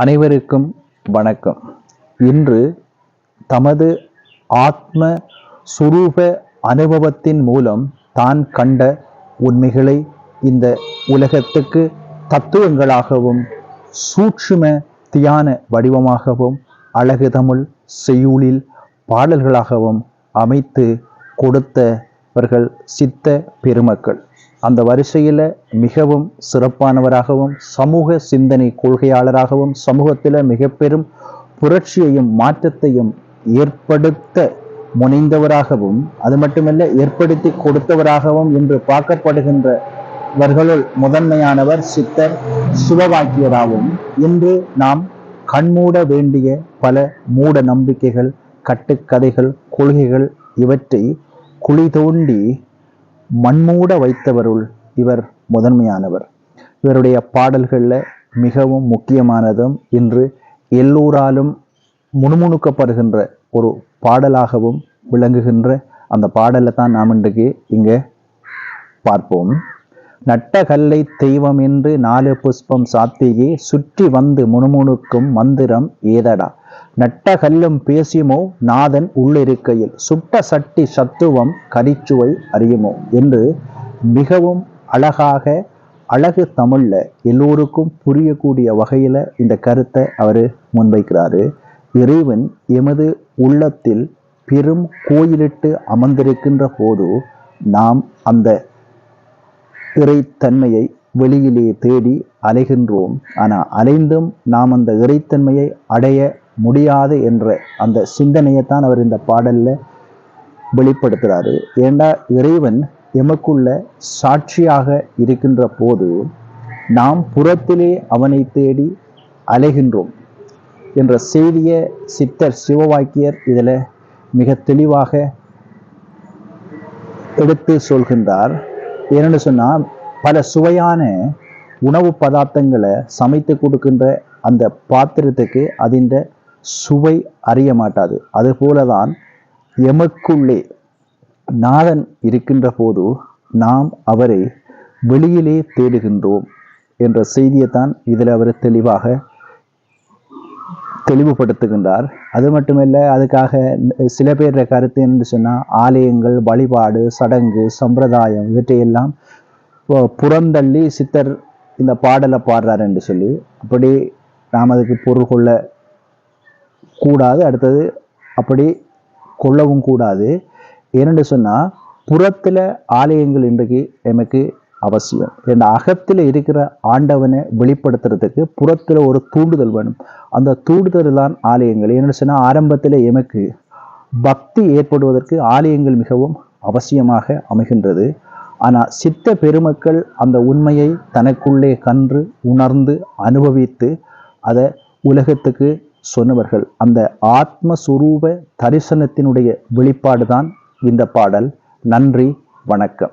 அனைவருக்கும் வணக்கம். இன்று தமது ஆத்ம சுரூப அனுபவத்தின் மூலம் தான் கண்ட உண்மைகளை இந்த உலகத்துக்கு தத்துவங்களாகவும் சூட்சும தியான வடிவமாகவும் அழகு தமிழ் செய்யுளில் பாடல்களாகவும் அமைத்து கொடுத்தவர்கள் சித்த பெருமக்கள். அந்த வரிசையில் மிகவும் சிறப்பானவராகவும் சமூக சிந்தனை கொள்கையாளராகவும் சமூகத்தில் மிக பெரும் புரட்சியையும் மாற்றத்தையும் ஏற்படுத்த முனைந்தவராகவும் அது மட்டுமல்ல ஏற்படுத்தி கொடுத்தவராகவும் இன்று பார்க்கப்படுகின்றவர்களுள் முதன்மையானவர் சித்தர் சிவவாக்கியராகவும் இன்று நாம் கண்மூட வேண்டிய பல மூட நம்பிக்கைகள் கட்டுக்கதைகள் கொள்கைகள் இவற்றை குழி தோண்டி மண்மூட வைத்தவருள் இவர் முதன்மையானவர். இவருடைய பாடல்களில் மிகவும் முக்கியமானதும் இன்று எல்லோராலும் முணுமுணுக்கப்படுகின்ற ஒரு பாடலாகவும் விளங்குகின்ற அந்த பாடலை தான் நாம் இன்றைக்கு இங்கே பார்ப்போம். நட்ட கல்லை தெய்வம் என்று நாலு புஷ்பம் சாத்தியே சுற்றி வந்து முணுமுணுக்கும் மந்திரம் ஏதடா? நட்ட கல்லும் பேசியுமோ? நாதன் உள்ளிருக்கையில் சுட்ட சட்டி சத்துவம் கரிச்சுவை அறியுமோ? என்று மிகவும் அழகாக அழகு தமிழில் எல்லோருக்கும் புரியக்கூடிய வகையில் இந்த கருத்தை அவர் முன்வைக்கிறாரு. இறைவன் எமது உள்ளத்தில் பெரும் கோயிலிட்டு அமர்ந்திருக்கின்ற போது நாம் அந்த இறைத்தன்மையை வெளியிலே தேடி அலைகின்றோம். ஆனால் அலைந்தும் நாம் அந்த இறைத்தன்மையை அடைய முடியாது என்ற அந்த சிந்தனையைத்தான் அவர் இந்த பாடலில் வெளிப்படுத்துகிறாரு ஏண்டா இறைவன் எமக்குள்ள சாட்சியாக இருக்கின்ற போது நாம் புறத்திலே அவனை தேடி அலைகின்றோம் என்ற செய்தியை சித்தர் சிவவாக்கியர் இதில் மிக தெளிவாக எடுத்து சொல்கின்றார். ஏன்னு சொன்னால் பல சுவையான உணவு பதார்த்தங்களை சமைத்து கொடுக்கின்ற அந்த பாத்திரத்துக்கு அதின் சுவை அறிய மாட்டாது. அதுபோலதான் எமக்குள்ளே நாதன் இருக்கின்ற போது நாம் அவரை வெளியிலே தேடுகின்றோம் என்ற செய்தியைத்தான் இதில் அவர் தெளிவாக தெளிவுபடுத்துகின்றார். அது மட்டுமல்ல அதுக்காக சில பேர் கருத்து என்று சொன்னால் ஆலயங்கள் வழிபாடு சடங்கு சம்பிரதாயம் இவற்றையெல்லாம் புறந்தள்ளி சித்தர் இந்த பாடலை பாடுறார் என்று சொல்லி அப்படி நாம் அதுக்கு பொருள் கொள்ள கூடாது அடுத்தது அப்படி கொள்ளவும் கூடாது. ஏனென்று சொன்னால் புறத்தில் ஆலயங்கள் இன்றைக்கு எமக்கு அவசியம். என் அகத்தில் இருக்கிற ஆண்டவனை வெளிப்படுத்துறதுக்கு புறத்தில் ஒரு தூண்டுதல் வேணும். அந்த தூண்டுதல் தான் ஆலயங்கள் ஏன்னு சொன்னால் ஆரம்பத்தில் எமக்கு பக்தி ஏற்படுவதற்கு ஆலயங்கள் மிகவும் அவசியமாக அமைகின்றது. ஆனால் சித்த பெருமக்கள் அந்த உண்மையை தனக்குள்ளே கன்று உணர்ந்து அனுபவித்து அதை உலகத்துக்கு சொன்னவர்கள் அந்த ஆத்மஸ்வரூப தரிசனத்தினுடைய வெளிப்பாடுதான் இந்த பாடல். நன்றி வணக்கம்.